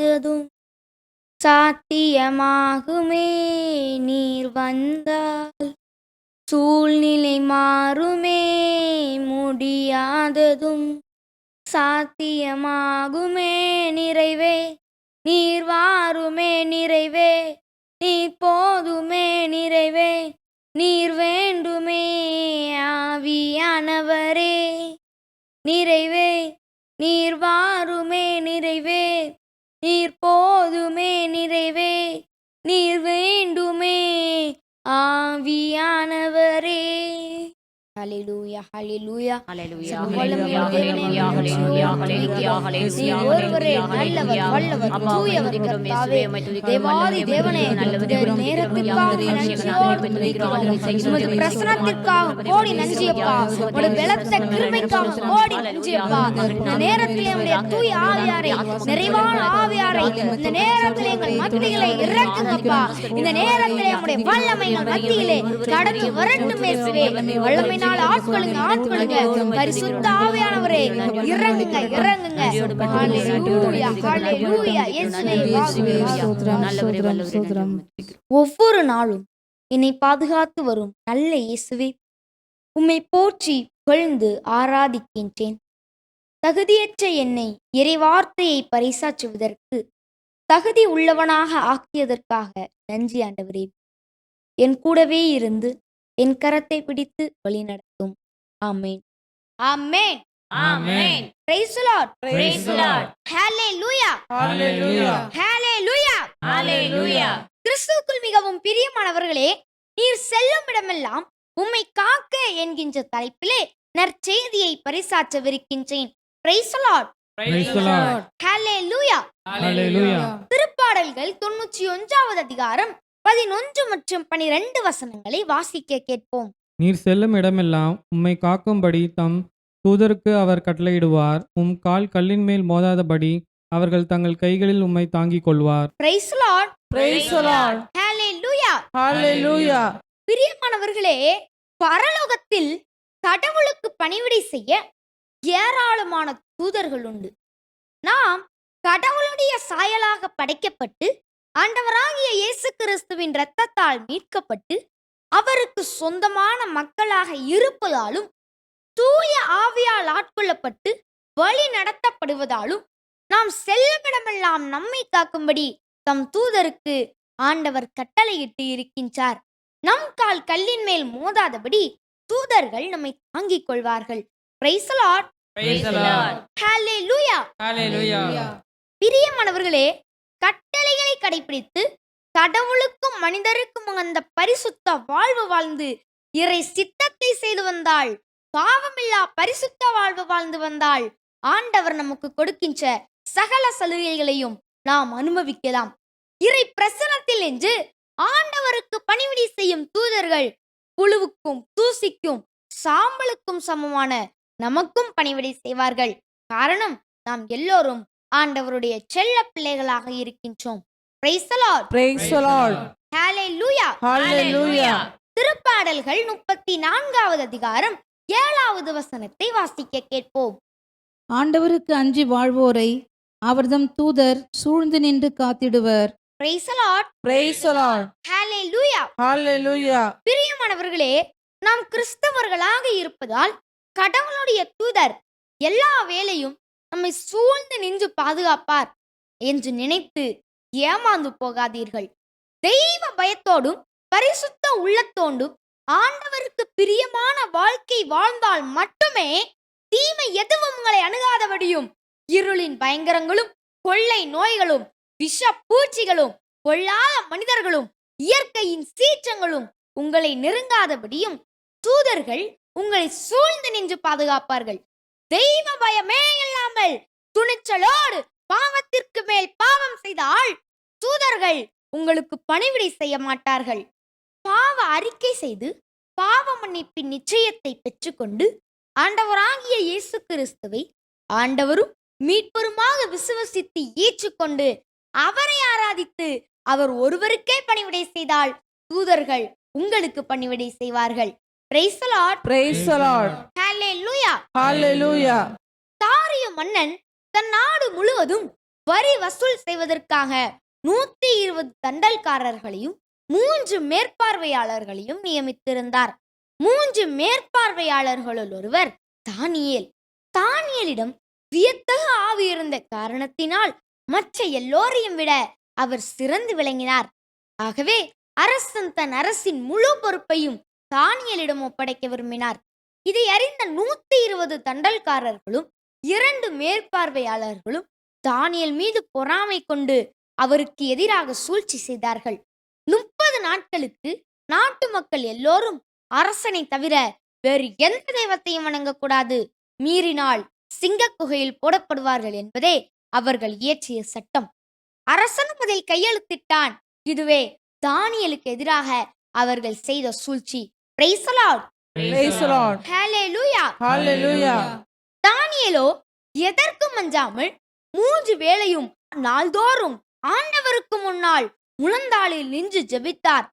அதுவும் சாத்தியமாகுமே. நீர் வந்தால் சூழ்நிலை மாறுமே. முடியாததும் சாத்தியமாகுமே. நிறைவே நீர் வாருமே. நிறைவே நீர் போதுமே. நிறைவே நீர் வேண்டுமே. ஆவியானவரே. நிறைவே நீர் வாருமே. நிறைவே நீர் போதுமே நிறைவே நீர் வேண்டுமே. ஆவியானவரே. நிறைவான ஆவியாரை இந்த நேரத்திலே எங்கள் மத்தியிலே இறக்குங்கப்பா இந்த நேரத்திலே உடைய வல்லமை மத்தியிலே கடந்து வரட்டும் இயேசுவே வல்லமையினால் ஆட்களுங்க ஆட்களுங்க பரிசுத்த ஆவியானவரே இறங்குங்க இறங்குங்க. ஹalleluya ஹalleluya இயேசுவே. ஒவ்வொரு நாளும் என்னை பாதுகாத்து வரும் நல்ல இயேசுவே. உம்மை போற்றி புகழ்ந்து ஆராதிக்கின்றேன். தகுதியற்ற என்னை இறைவார்த்தையை பறைசாற்றுவதற்கு தகுதி உள்ளவனாக ஆக்கியதற்காக நன்றி ஆண்டவரே. என் கூடவே இருந்து என் கரத்தை பிடித்து வழிநடத்தும் amen amen amen. Praise the lord the Lord. Hallelujah. Hallelujah. கிறிஸ்துவுக்குள் மிகவும் பிரியமானவர்களே நீர் செல்லும் இடமெல்லாம் உம்மை காக்க என்கின்ற தலைப்பிலே நற்செய்தியை பரிசாற்றவிருக்கின்றேன். Hallelujah. Hallelujah. திருப்பாடல்கள் தொண்ணூற்றி ஒன்றாவது அதிகாரம் பதினொன்று மற்றும் பனிரெண்டு வசனங்களை வாசிக்க கேட்போம் நீர் செல்லும் இடமெல்லாம் உம்மை காக்கும்படி தம் தூதருக்கு அவர் கட்டளையிடுவார் உம் கால் கல்லின் மேல் மோதாதபடி அவர்கள் தங்கள் கைகளில் உம்மை தாங்கிக் கொள்வார் Lord. Praise the Lord. Hallelujah. Hallelujah. பிரியமானவர்களே பரலோகத்தில் கடவுளுக்கு பணிவிடை செய்ய ஏராளமான தூதர்கள் உண்டு நாம் கடவுளுடைய சாயலாக படைக்கப்பட்டு ஆண்டவராகிய இயேசு கிறிஸ்துவின் இரத்தத்தால் மீட்கப்பட்டு அவருக்கு சொந்தமான மக்களாக இருப்பதாலும் தூய ஆவியால் ஆட்கொள்ளப்பட்டு வழி நடத்தப்படுவதாலும் நாம் செல்லுமிடமெல்லாம் நம்மை காக்கும்படி தம் தூதருக்கு ஆண்டவர் கட்டளையிட்டு இருக்கின்றார் நம் கால் கல்லின் மேல் மோதாதபடி தூதர்கள் நம்மை தாங்கிக் கொள்வார்கள் Praise the Lord. Praise the Lord. Hallelujah. Hallelujah. பிரியமானவர்களே கட்டளைகளை கடைபிடித்து கடவுளுக்கும் மனிதருக்கும் அந்த பரிசுத்த வாழ்வு வாழ்ந்து இறை சித்தத்தை செய்து வந்தால் பாவமில்லா பரிசுத்த வாழ்வு வாழ்ந்து வந்தால் ஆண்டவர் நமக்கு கொடுக்கின்ற சகல சலுகைகளையும் நாம் அனுபவிக்கலாம். இறை பிரசனத்தில் என்று ஆண்டவருக்கு பணிவிடை செய்யும் தூதர்கள் புழுவுக்கும் தூசிக்கும் சாம்பலுக்கும் சமமான நமக்கும் பணிவிடை செய்வார்கள். காரணம் நாம் எல்லோரும் ஆண்டவருடைய செல்ல பிள்ளைகளாக இருக்கின்றோம். திருப்பாடல்கள் முப்பத்தி நான்காவது அதிகாரம் ஏழாவது வசனத்தை வாசிக்க கேட்போம். ஆண்டவருக்கு அஞ்சி வாழ்வோரை அவர்தம் தூதர் சூழ்ந்து நின்று காத்திடுவர். பிரியமானவர்களே நாம் கிறிஸ்தவர்களாக இருப்பதால் கடவுளுடைய தூதர் எல்லா வேளையும் நம்மை சூழ்ந்து நின்று பாதுகாப்பார் என்று நினைத்து ஏமாந்து போகாதீர்கள். தெய்வ பயத்தோடும் பரிசுத்த உள்ளத்தோடும் ஆண்டவருக்கு பிரியமான வாழ்க்கை வாழ்ந்தால் மட்டுமே தீமை எதுவும் உங்களை அணுகாதபடியும் இருளின் பயங்கரங்களும் கொள்ளை நோய்களும் விஷ பூச்சிகளும் பொல்லாத மனிதர்களும் இயற்கையின் சீற்றங்களும் உங்களை நெருங்காதபடியும் தூதர்கள் உங்களை சூழ்ந்து நின்று பாதுகாப்பார்கள். தெய்வ பயமே இல்லாமல் துணிச்சலோடு பாவத்திற்கு மேல் பாவம் செய்தால் தூதர்கள் உங்களுக்கு பணிவிடை செய்ய மாட்டார்கள். பாவ அறிக்கை செய்து பாவ மன்னிப்பின் நிச்சயத்தை பெற்றுக்கொண்டு ஆண்டவராகிய இயேசு கிறிஸ்துவை ஆண்டவரும் மீட்பருமாக விசுவசித்து ஈச்சுக்கொண்டு அவரை ஆராதித்து அவர் ஒருவருக்கே பணிவிடை செய்தால் தூதர்கள் உங்களுக்கு பணிவிடை செய்வார்கள். Praise the Lord. Praise the Lord. Hallelujah. Hallelujah. தாரிய மன்னன் தன் நாடு முழுவதும் வரி வசூல் செய்வதற்காக நூத்தி இருபது தண்டல்காரர்களையும் மூன்று மேற்பார்வையாளர்களையும் நியமித்திருந்தார் மூன்று மேற்பார்வையாளர்களுள் ஒருவர் தானியேல் தானியேலிடம் வியத்தகு ஆவி இருந்த காரணத்தினால் மற்ற எல்லோரையும் விட அவர் சிறந்து விளங்கினார் ஆகவே அரசன் தன் அரசின் முழு பொறுப்பையும் தானியலிடம் ஒப்படைக்க விரும்பினார். இதை அறிந்த நூத்தி இருபது தண்டல்காரர்களும் இரண்டு மேற்பார்வையாளர்களும் தானியல் மீது பொறாமை கொண்டு அவருக்கு எதிராக சூழ்ச்சி செய்தார்கள். முப்பது நாட்களுக்கு நாட்டு மக்கள் எல்லோரும் அரசனை தவிர வேறு எந்த தெய்வத்தையும் வணங்கக்கூடாது. மீறினால் சிங்க குகையில் போடப்படுவார்கள் என்பதே அவர்கள் இயற்றிய சட்டம். அரசனும் அதில் கையெழுத்திட்டான். இதுவே தானியலுக்கு எதிராக அவர்கள் செய்த சூழ்ச்சி. Praise the Lord. Praise the Lord. Hallelujah. Hallelujah. தானியேலோ எதற்கும் அஞ்சாமல் மூன்று வேளையும் நாள்தோறும் ஆண்டவருக்கு முன்னால் முழந்தாளில் நின்று ஜெபித்தார்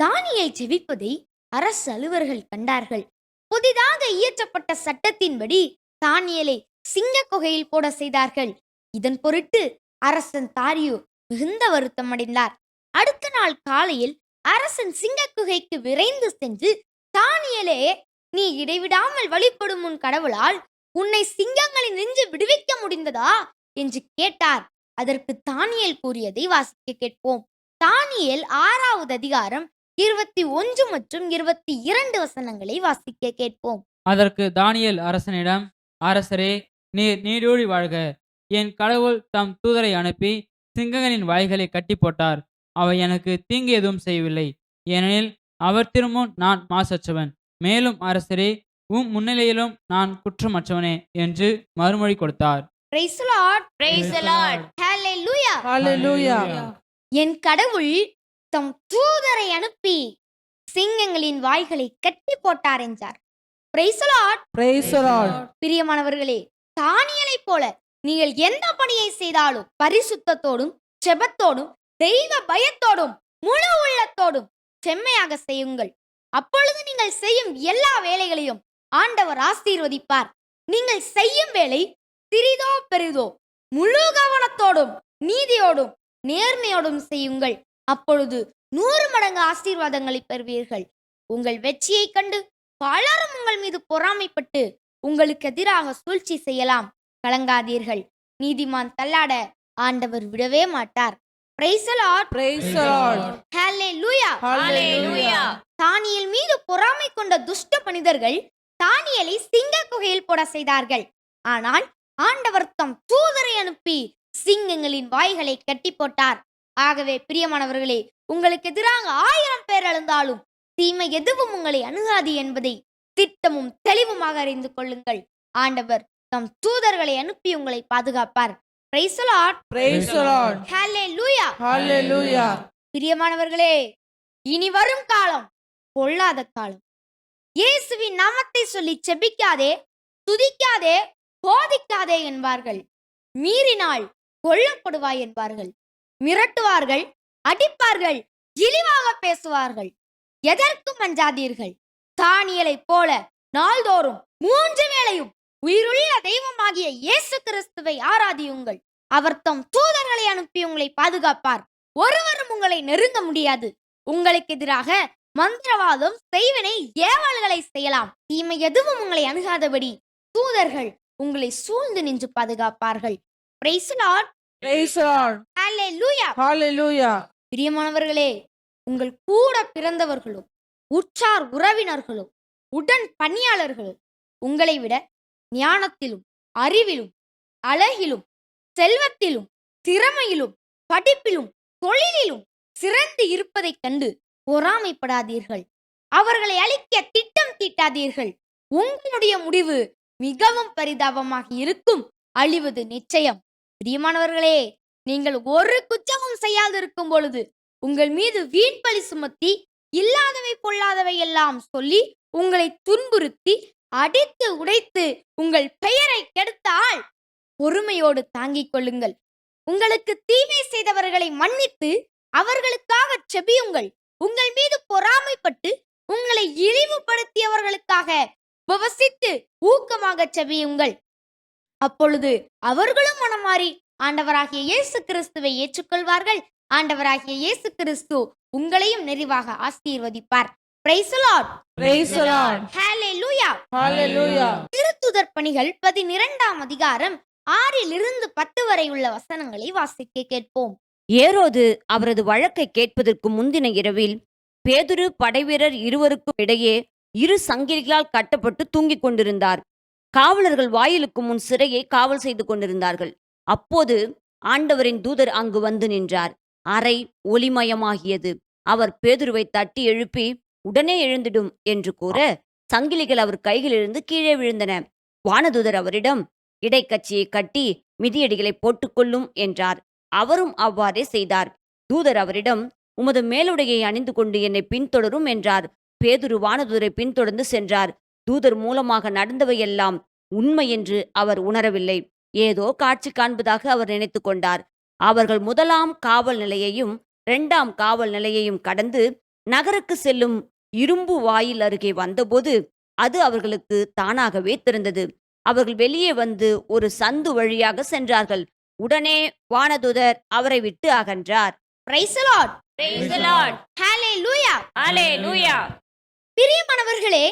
தானியேல் ஜெபிப்பதை அரசு அலுவலர்கள் கண்டார்கள் புதிதாக இயற்றப்பட்ட சட்டத்தின்படி தானியேலை சிங்க குகையில் போட செய்தார்கள் இதன் பொருட்டு அரசன் தாரியு மிகுந்த வருத்தம் அடைந்தார் அடுத்த நாள் காலையில் அரசன் சிங்க குகைக்கு விரைந்து சென்று தானியலே நீ இடைவிடாமல் வழிபடும் உன் கடவுளால் உன்னை சிங்கங்களின் நெஞ்சு விடுவிக்க முடிந்ததா? என்று கேட்டார். அதற்கு தானியல் கூறியதை வாசிக்க கேட்போம். தானியல் ஆறாவது அதிகாரம் இருபத்தி ஒன்று மற்றும் இருபத்தி இரண்டு வசனங்களை வாசிக்க கேட்போம். அதற்கு தானியல் அரசனிடம் அரசரே நீர் நீடோடி வாழ்க. என் கடவுள் தம் தூதரை அனுப்பி சிங்கங்களின் வாய்களை கட்டி போட்டார் அவை எனக்கு தீங்கு எதுவும் செய்யவில்லை. ஏனெனில் அவர் திருமுன் நான் மாசற்றவன் மேலும் அரசரே உம் முன்னிலையிலும் நான் குற்றமற்றவனே என்று மறுமொழி கொடுத்தார் Praise the Lord. Praise the Lord. Hallelujah. Hallelujah. என் கடவுள் தம் தூதரை அனுப்பி சிங்கங்களின் வாய்களை கட்டி போட்டார் என்றார் Praise the Lord. Praise the Lord. பிரியமானவர்களே தானியலைப் போல நீங்கள் எந்த பணியை செய்தாலும் பரிசுத்தத்தோடும் செபத்தோடும் தெய்வ பயத்தோடும் முழு உள்ளத்தோடும் செம்மையாக செய்யுங்கள். அப்பொழுது நீங்கள் செய்யும் எல்லா வேலைகளையும் ஆண்டவர் ஆசீர்வதிப்பார். நீங்கள் செய்யும் வேலை சிறிதோ பெரிதோ முழு கவனத்தோடும் நீதியோடும் நேர்மையோடும் செய்யுங்கள். அப்பொழுது நூறு மடங்கு ஆசீர்வாதங்களை பெறுவீர்கள். உங்கள் வெற்றியைக் கண்டு பலரும் உங்கள் மீது பொறாமைப்பட்டு உங்களுக்கு எதிராக சூழ்ச்சி செய்யலாம். கலங்காதீர்கள். நீதிமான் தள்ளாட ஆண்டவர் விடவே மாட்டார். தானியேல் மீது பொறாமை கொண்ட துஷ்ட மனிதர்கள் தானியலை சிங்க குகையில் போட செய்தார்கள். ஆனால் ஆண்டவர் தம் தூதரை அனுப்பி சிங்கங்களின் வாய்களை கட்டி போட்டார். ஆகவே பிரியமானவர்களே உங்களுக்கு எதிராக ஆயிரம் பேர் எழுந்தாலும் தீமை எதுவும் உங்களை அணுகாது என்பதை திட்டமும் தெளிவுமாக அறிந்து கொள்ளுங்கள். ஆண்டவர் தம் தூதர்களை அனுப்பி உங்களை பாதுகாப்பார். Lord. Praise the Lord. Hallelujah. Hallelujah. பிரியமானவர்களே இனி வரும் காலம் பொல்லாத காலம் இயேசுவின் நாமத்தை சொல்லி செபிக்காதே துதிக்காதே போதிக்காதே என்பார்கள் மீறினால் கொல்லப்படுவாய் என்பார்கள் மிரட்டுவார்கள் அடிப்பார்கள் இழிவாக பேசுவார்கள் எதற்கும் அஞ்சாதீர்கள் தானியலைப் போல நாள்தோறும் மூன்று வேளையும் உயிருள்ள தெய்வமாகிய இயேசு கிறிஸ்துவை ஆராதியுங்கள். அவர் தம் தூதர்களை அனுப்பி உங்களை பாதுகாப்பார். ஒருவரும் உங்களை நெருங்க முடியாது. உங்களுக்கு எதிராக மந்திரவாதம் செய்வினை ஏவல்களை செய்யலாம். தீமை எதுவும் உங்களை அணுகாதபடி தூதர்கள் உங்களை சூழ்ந்து நின்று பாதுகாப்பார்கள். பிரியமானவர்களே உங்கள் கூட பிறந்தவர்களும் உற்றார் உறவினர்களும் உடன் பணியாளர்களும் உங்களை விட ஞானத்திலும் அறிவிலும் அழகிலும் செல்வத்திலும் திறமையிலும் படிப்பிலும் தொழிலிலும் சிறந்து இருப்பதைக் கண்டு பொறாமைப்படாதீர்கள். அவர்களை அழிக்க திட்டம் தீட்டாதீர்கள். உங்களுடைய முடிவு மிகவும் பரிதாபமாக இருக்கும். அழிவது நிச்சயம். பிரியமானவர்களே நீங்கள் ஒரு குற்றமும் செய்யாதிருக்கும் பொழுது உங்கள் மீது வீண் பழி சுமத்தி இல்லாதவை பொல்லாதவை எல்லாம் சொல்லி உங்களை துன்புறுத்தி அடித்து உடைத்து உங்கள் பெயரை கெடுத்தால் பொறுமையோடு தாங்கிக் கொள்ளுங்கள். உங்களுக்கு தீமை செய்தவர்களை மன்னித்து அவர்களுக்காக செபியுங்கள். உங்கள் மீது பொறாமைப்பட்டு உங்களை இழிவுபடுத்தியவர்களுக்காக உபவசித்து ஊக்கமாக செபியுங்கள். அப்பொழுது அவர்களும் மனமாறி ஆண்டவராகிய இயேசு கிறிஸ்துவை ஏற்றுக்கொள்வார்கள். ஆண்டவராகிய இயேசு கிறிஸ்து உங்களையும் நிறைவாக ஆசீர்வதிப்பார். Hallelujah. திருத்துதர் பணிகள் பதினிரண்டாம் அதிகாரம் ஆறிலிருந்து பத்து வரை உள்ள வசனங்களை வாசிக்க கேட்போம். ஏரோது அவரது வழக்கை கேட்பதற்கு முந்தின இரவில் பேதுரு படைவீரர் இருவருக்கும் இடையே இரு சங்கிலிகளால் கட்டப்பட்டு தூங்கிக் கொண்டிருந்தார். காவலர்கள் வாயிலுக்கு முன் சிறையை காவல் செய்து கொண்டிருந்தார்கள். அப்போது ஆண்டவரின் தூதர் அங்கு வந்து நின்றார். அறை ஒளிமயமாகியது. அவர் பேதுருவை தட்டி எழுப்பி உடனே எழுந்திடும் என்று கூற சங்கிலிகள் அவர் கைகளிலிருந்து கீழே விழுந்தன. வானதூதர் அவரிடம் இடைக்கச்சியை கட்டி மிதியடிகளை போட்டுக்கொள்ளும் என்றார். அவரும் அவ்வாறே செய்தார். தூதர் அவரிடம் உமது மேலுடையை அணிந்து கொண்டு என்னை பின்தொடரும் என்றார். பேதுரு வானதூதரை பின்தொடர்ந்து சென்றார். தூதர் மூலமாக நடந்தவையெல்லாம் உண்மை என்று அவர் உணரவில்லை. ஏதோ காட்சி காண்பதாக அவர் நினைத்து கொண்டார். அவர்கள் முதலாம் காவல் நிலையையும் இரண்டாம் காவல் நிலையையும் கடந்து நகருக்கு செல்லும் இரும்பு வாயில் அருகே வந்தபோது அது அவர்களுக்கு தானாகவே திறந்தது அவர்கள் வெளியே வந்து ஒரு சந்து வழியாக சென்றார்கள். உடனே வானதுதர் அவரை விட்டு அகன்றார். Praise the Lord. Hallelujah. பிரியமானவர்களே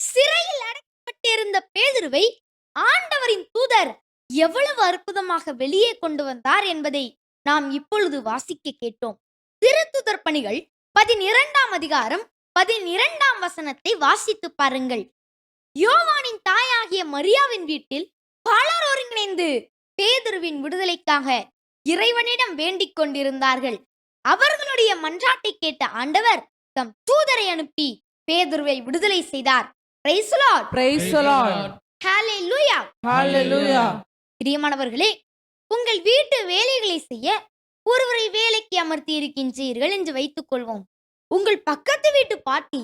சிறையில் அடைக்கப்பட்டிருந்த பேதுருவை ஆண்டவரின் தூதர் எவ்வளவு அற்புதமாக வெளியே கொண்டு வந்தார் என்பதை நாம் இப்பொழுது வாசிக்க கேட்டோம். திருத்துதர் பணிகள் பதினிரண்டாம் அதிகாரம் பதினிரண்டாம் வசனத்தை வாசித்து பாருங்கள். யோவானின் தாயாகிய மரியாவின் வீட்டில் பலர் ஒருங்கிணைந்து பேதுருவின் விடுதலைக்காக இறைவனிடம் வேண்டிக் கொண்டிருந்தார்கள். அவர்களுடைய மன்றாட்டை கேட்ட ஆண்டவர் தம் தூதரை அனுப்பி பேதுருவை விடுதலை செய்தார். பிரியமானவர்களே உங்கள் வீட்டு வேலைகளை செய்ய ஒருவரை வேலைக்கு அமர்த்தி இருக்கின்றீர்கள் என்று வைத்துக் கொள்வோம். உங்கள் பக்கத்து வீட்டு பாட்டி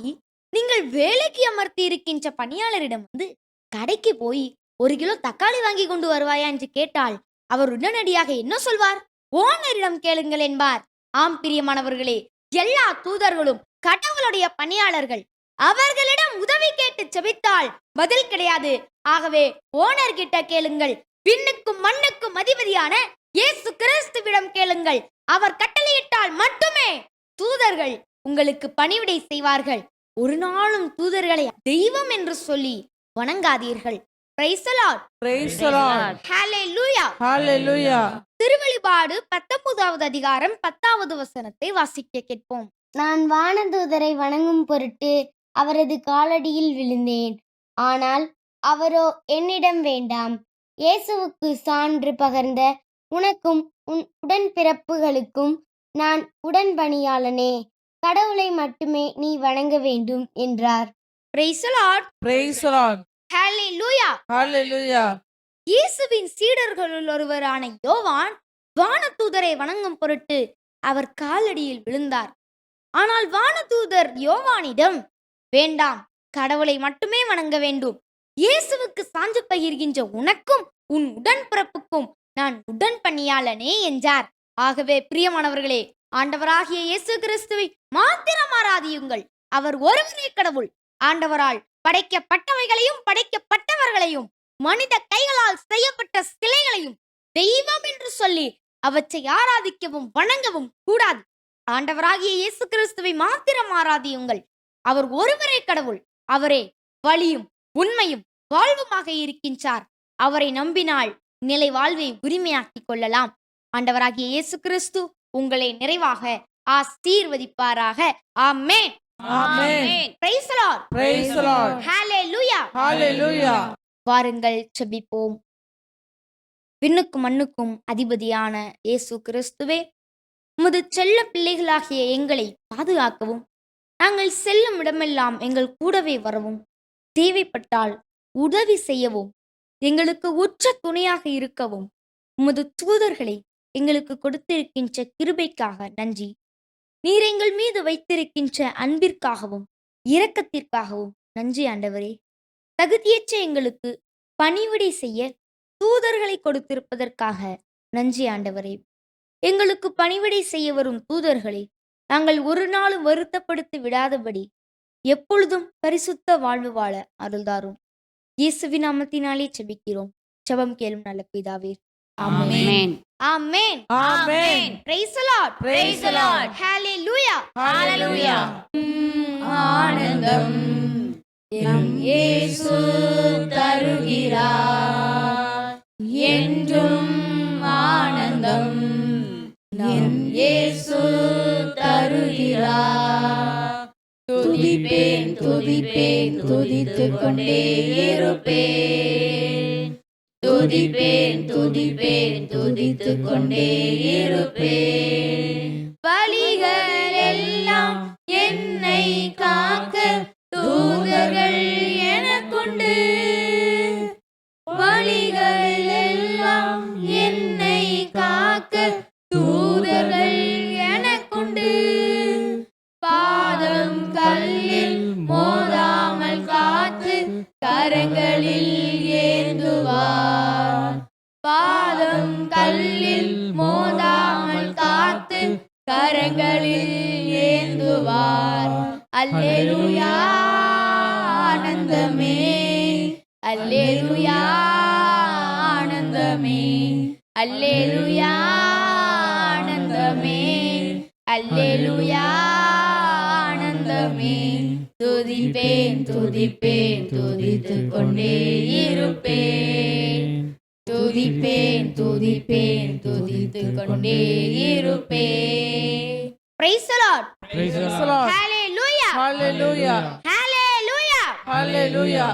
நீங்கள் வேலைக்கு அமர்த்தி இருக்கின்ற பணியாளரிடம் வந்து கடைக்கு போய் ஒரு கிலோ தக்காளி வாங்கி கொண்டு வருவாயா? என்று கேட்டால் அவர் உடனடியாக என்ன சொல்வார்? ஓனரிடம் கேளுங்கள் என்பார். ஆம் பிரியமானவர்களே எல்லா தூதர்களும் கடவுளுடைய பணியாளர்கள். அவர்களிடம் உதவி கேட்டு செபித்தால் பதில் கிடையாது. ஆகவே ஓனர் கிட்ட கேளுங்கள். விண்ணுக்கும் மண்ணுக்கும் அதிபதியான இயேசு கிறிஸ்துவிடம் கேளுங்கள். அவர் கட்டளையிட்டால் மட்டுமே தூதர்கள் உங்களுக்கு பணிவிடை செய்வார்கள். ஒரு நாளும் தூதர்களை தெய்வம் என்று சொல்லி வணங்காதீர்கள். திருவெளிபாடு பத்தொன்பதாவது அதிகாரம் பத்தாவது வசனத்தை வாசிக்க கேட்போம். நான் வானதூதரை வணங்கும் பொருட்டு அவரது காலடியில் விழுந்தேன். ஆனால் அவரோ என்னிடம் வேண்டாம். இயேசுவுக்கு சான்று பகர்ந்த உனக்கும் உன் உடன்பிறப்புகளுக்கும் நான் உடன்பணியாளனே. கடவுளை மட்டுமே நீ வணங்க வேண்டும் என்றார். இயேசுவின் சீடர்களுள் ஒருவரான யோவான் வானதூதரை வணங்கும் பொருட்டு அவர் காலடியில் விழுந்தார். ஆனால் வானதூதர் யோவானிடம் வேண்டாம் கடவுளை மட்டுமே வணங்க வேண்டும். இயேசுவுக்கு சான்று பகிர்கின்ற உனக்கும் உன் உடன்பிறப்புக்கும் நான் உடன் பணியாளனே என்றார். ஆகவே பிரியமானவர்களே ஆண்டவராகிய இயேசு கிறிஸ்துவை மாத்திரம் ஆராதியுங்கள். அவர் ஒருவரே கடவுள். ஆண்டவரால் படைக்கப்பட்டவைகளையும் படைக்கப்பட்டவர்களையும் மனித கைகளால் செய்யப்பட்ட சிலைகளையும் தெய்வம் என்று சொல்லி அவற்றை ஆராதிக்கவும் வணங்கவும் கூடாது. ஆண்டவராகிய இயேசு கிறிஸ்துவை மாத்திரம் ஆராதியுங்கள். அவர் ஒருவரே கடவுள். அவரே வழியும் உண்மையும் வாழ்வுமாக இருக்கின்றார். அவரை நம்பினால் நிலை வாழ்வை உரிமையாக்கிக் கொள்ளலாம். ஆண்டவராகிய இயேசு கிறிஸ்து உங்களை நிறைவாக ஆசீர்வதிப்பாராக. Hallelujah. வாருங்கள் செபிப்போம் விண்ணுக்கும் மண்ணுக்கும் அதிபதியான இயேசு கிறிஸ்துவே உமது செல்ல பிள்ளைகளாகிய எங்களை பாதுகாக்கவும் நாங்கள் செல்லும் இடமெல்லாம் எங்கள் கூடவே வரவும் தேவைப்பட்டால் உதவி செய்யவும் எங்களுக்கு உற்ற துணையாக இருக்கவும் உமது தூதர்களை எங்களுக்கு கொடுத்திருக்கின்ற கிருபைக்காக நன்றி. நீர் எங்கள் மீது வைத்திருக்கின்ற அன்பிற்காகவும் இரக்கத்திற்காகவும் நன்றி ஆண்டவரே. தகுதியற்ற எங்களுக்கு பணிவிடை செய்ய தூதர்களை கொடுத்திருப்பதற்காக நன்றி ஆண்டவரே. எங்களுக்கு பணிவிடை செய்ய வரும் தூதர்களை நாங்கள் ஒரு நாளும் வருத்தப்படுத்தி விடாதபடி எப்பொழுதும் பரிசுத்த வாழ்வு வாழ அருள்தாரும். இயேசுவின் நாமத்தினாலே செபிக்கிறோம் ஜெபம் கேளும் நல்ல பிதாவே. Amen. Amen. Amen. Praise the lord Praise the Lord. Hallelujah. ஆனந்தம். துதிப்பேன் துதித்து கொண்டே இருப்பேன். துதிப்பேன் துதிப்பேன் துதித்து கொண்டே இருப்பேன். வழிகள் ஆனந்தமே அல்லேலூயா ஆனந்தமே அல்லேலூயா ஆனந்தமே துதிப்பேன் துதிப்பேன் துதித்துக் கொண்டே இருப்பேன் துதிப்பேன் துதிப்பேன் துதித்துக் கொண்டே இருப்பேன் praise Lord Praise the Praise the Lord. Lord. Hallelujah Hallelujah. Hallelujah Hallelujah.